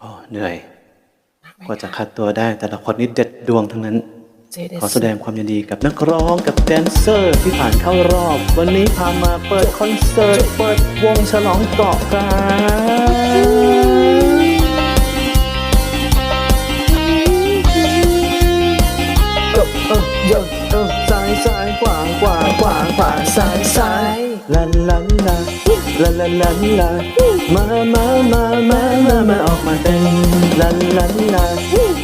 โอ้เหนื่อยกว่าจะคัดตัวได้ แต่ละคนนี่เด็ดดวงทั้งนั้น ขอแสดงความยินดีกับนักร้องกับแดนเซอร์ที่ผ่านเข้ารอบ วันนี้พามาเปิดคอนเสิร์ต เปิดวงฉลองเกาะกล ขวาซ้ายซ้ายลันลันลาลันลันลันลามามามามามามาออกมาเต้นลันลันลา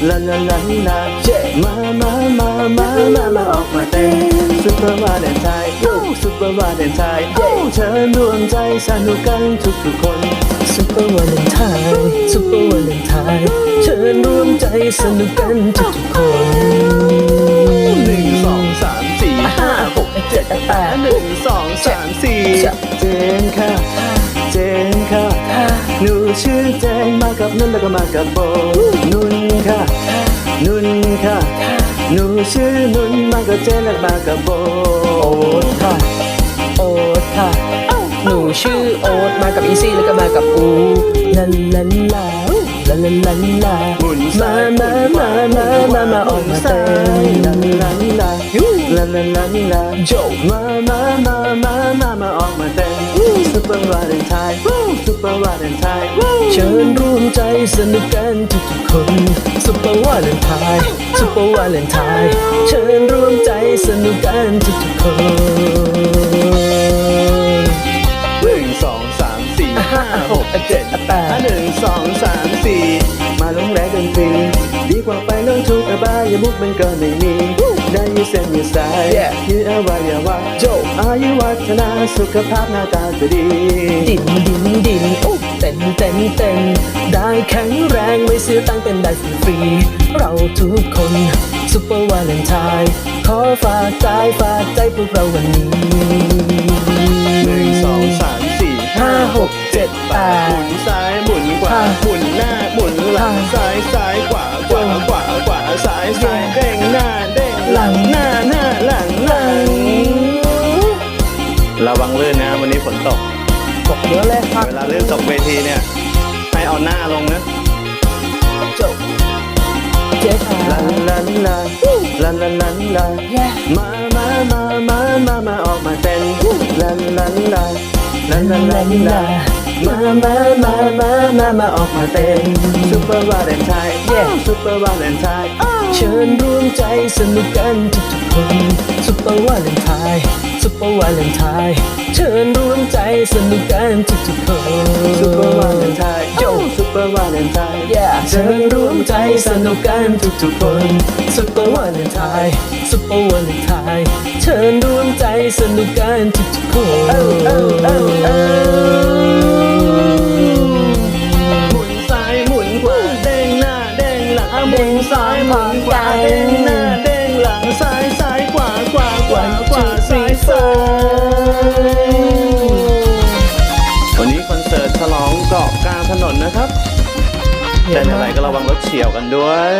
ลันลันลันลามามามามามามาออกมาเต้นซุปเปอร์วาเลนไทน์ซุปเปอร์วาเลนไทน์โอ้เชิญรวมใจสนุกกันทุกทุกคนซุปเปอร์วาเลนไทน์ซุปเปอร์วาเลนไทน์เชิญรวมใจสนุกกันทุกๆคน แปดหนึ่งสองสามสี่เจนค่ะ เจนค่ะ หนูชื่อเจนมากับนุ่นแล้วก็มากับโบ นุ่นค่ะ นุ่นค่ะ หนูชื่อนุ่นมากับเจนแล้วก็มากับโบโอ๊ตค่ะ โอ๊ตค่ะ หนูชื่อโอ๊ตมากับอีซี่แล้วก็มากับอูลาลาลาลาลาลาลามามามามามามาออกมาเต้นลาลาลาลาลาลาลาโจมามามามามามาออกมาเต้นซุปเปอร์วาเลนไทน์ซุปเปอร์วาเลนไทน์เชิญร่วมใจสนุกกันทุกๆคนซุปเปอร์วาเลนไทน์ซุปเปอร์วาเลนไทน์เชิญร่วมใจสนุกกันทุกๆคนหนึ่งสองสามสี่ห้าหกเจ็ด ปดหนึ่งสองสามสี่มาลงแรงดนตรีดีกว่าไปลงทุกอบายมุกมันก็ไม่มีได้ยืดเส้นยืดสายยืดอวัยวะโจอายุวัฒนาสุขภาพหน้าตาก็ดี ดินดินดินโอ้เต้นเต้นเต้นได้แข็งแรงไม่เสียตังค์เต้นได้ฟรีๆเราทุกคนซุปเปอร์วาเลนไทน์ขอฝากใจฝากใจพวกเราวันนี้หนึ่งสองสามสี่ห้าหกเจ็ดแปด หมุนซ้ายหมุนขวาหมุนหน้าหมุนหลังซ้ายซ้ายขวาขวาขวาขวาซ้ายซ้ายเด้งหน้าเด้งหลังหน้าหน้าหลังหลังระวังลื่นนะวันนี้ฝนตกตกเยอะเลยครับเวลาลื่นตกเวทีเนี่ยให้เอาหน้าลงนะจบเจ๊ค่ะลันลันลาลันลันลันลาแย่มามามามามามาออกมาเต้นลันลันลาลันลันลันลา มามามามามามาออกมาเต้นซุปเปอร์วาเลนไทน์เย่ซุปเปอร์วาเลนไทน์ เชิญร่วมใจสนุกกันทุกๆคนซุปเปอร์วาเลนไทน์ซุปเปอร์วาเลนไทน์เชิญร่วมใจสนุกกันทุกๆคนซุปเปอร์วาเลนไทน์โยซุปเปอร์วาเลนไทน์เชิญร่วมใจสนุกกันทุกๆคนซุปเปอร์วาเลนไทน์ซุปเปอร์วาเลนไทน์เชิญร่วมใจสนุกกันทุกๆคน นซ้ายหมุนขวาเด้งหน้าเด้งหลังซ้ายซ้ายขวาขวาขวาขวาซ้ายซ้ายวันนี้คอนเสิร์ตฉลองเกาะกลางถนนนะครับแต่อะไรก็ระวังรถเฉียวกันด้วย